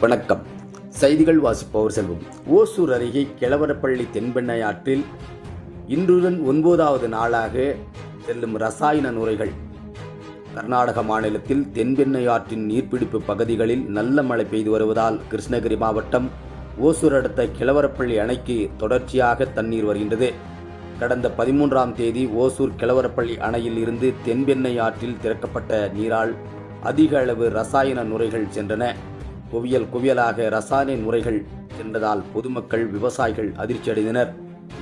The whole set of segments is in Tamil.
வணக்கம். செய்திகள் வாசிப்பவர் செல்வம். ஓசூர் அருகே கிழவரப்பள்ளி தென்பெண்ணை ஆற்றில் இன்றுடன் ஒன்பதாவது நாளாக செல்லும் ரசாயன நுரைகள். கர்நாடக மாநிலத்தில் தென்பெண்ணை ஆற்றின் நீர்பிடிப்பு பகுதிகளில் நல்ல மழை பெய்து வருவதால் கிருஷ்ணகிரி மாவட்டம் ஓசூர் அடுத்த கிழவரப்பள்ளி அணைக்கு தொடர்ச்சியாக தண்ணீர் வருகின்றது. கடந்த பதிமூன்றாம் தேதி ஓசூர் கிழவரப்பள்ளி அணையில் இருந்து தென்பெண்ணை ஆற்றில் திறக்கப்பட்ட நீரால் அதிக அளவு ரசாயன நுரைகள் சென்றன. குவியல் குவியலாக ரசாயன நுரைகள் சென்றதால் பொதுமக்கள் விவசாயிகள் அதிர்ச்சியடைந்தனர்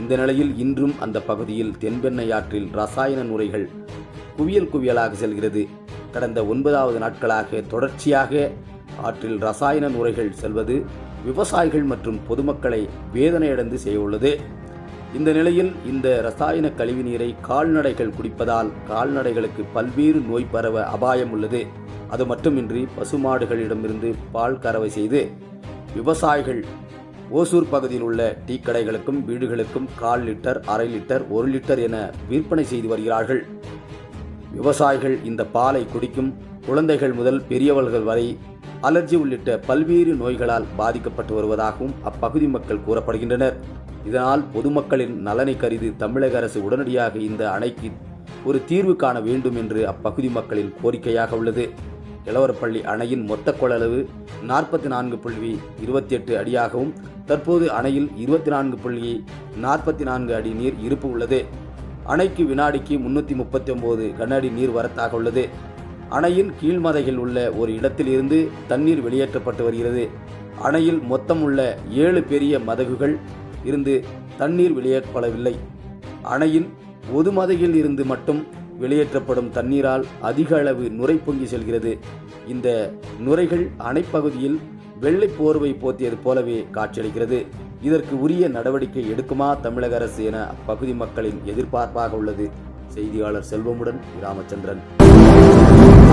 இந்த நிலையில் இன்றும் அந்த பகுதியில் தென்பெண்ணை ஆற்றில் ரசாயன நுரைகள் குவியல் குவியலாக செல்கிறது. கடந்த ஒன்பதாவது நாட்களாக தொடர்ச்சியாக ஆற்றில் ரசாயன நுரைகள் செல்வது விவசாயிகள் மற்றும் பொதுமக்களை வேதனையடைந்து செய்துள்ளது இந்த நிலையில் இந்த ரசாயன கழிவு நீரை கால்நடைகள் குடிப்பதால் கால்நடைகளுக்கு பல்வேறு நோய் பரவ அபாயம் உள்ளது. அது மட்டுமின்றி பசுமாடுகளிடமிருந்து பால் கறவை செய்து விவசாயிகள் ஓசூர் பகுதியில் உள்ள டீ கடைகளுக்கும் வீடுகளுக்கும் கால் லிட்டர் அரை லிட்டர் ஒரு லிட்டர் என விற்பனை செய்து வருகிறார்கள். விவசாயிகள் இந்த பாலை குடிக்கும் குழந்தைகள் முதல் பெரியவர்கள் வரை அலர்ஜி உள்ளிட்ட பல்வேறு நோய்களால் பாதிக்கப்பட்டு வருவதாகவும் அப்பகுதி மக்கள் கூறப்படுகின்றனர். இதனால் பொதுமக்களின் நலனை கருதி தமிழக அரசு உடனடியாக இந்த அணைக்கு ஒரு தீர்வு காண வேண்டும் என்று அப்பகுதி மக்களின் கோரிக்கையாக உள்ளது. இளவரப்பள்ளி அணையின் மொத்த கொள்ளளவு நாற்பத்தி நான்கு புள்ளி இருபத்தி எட்டு அடியாகவும் தற்போது அணையில் இருபத்தி நான்கு புள்ளி நாற்பத்தி நான்கு அடி நீர் இருப்பு உள்ளது. அணைக்கு வினாடிக்கு முன்னூற்றி முப்பத்தி ஒம்பது கன அடி நீர் வரத்தாக உள்ளது. அணையின் கீழ்மதையில் உள்ள ஒரு இடத்திலிருந்து தண்ணீர் வெளியேற்றப்பட்டு வருகிறது. அணையில் மொத்தம் உள்ள ஏழு பெரிய மதகுகள் இருந்து தண்ணீர் வெளியேற்றப்படவில்லை. அணையின் ஒதுமதையில் இருந்து மட்டும் வெளியேற்றப்படும் தண்ணீரால் அதிக அளவு நுரை பொங்கி செல்கிறது. இந்த நுரைகள் அணைப்பகுதியில் வெள்ளை போர்வை போத்தியது போலவே காட்சியளிக்கிறது. இதற்கு உரிய நடவடிக்கை எடுக்குமா தமிழக அரசு என அப்பகுதி மக்களின் எதிர்பார்ப்பாக உள்ளது. செய்தியாளர் செல்வமுடன் ராமச்சந்திரன்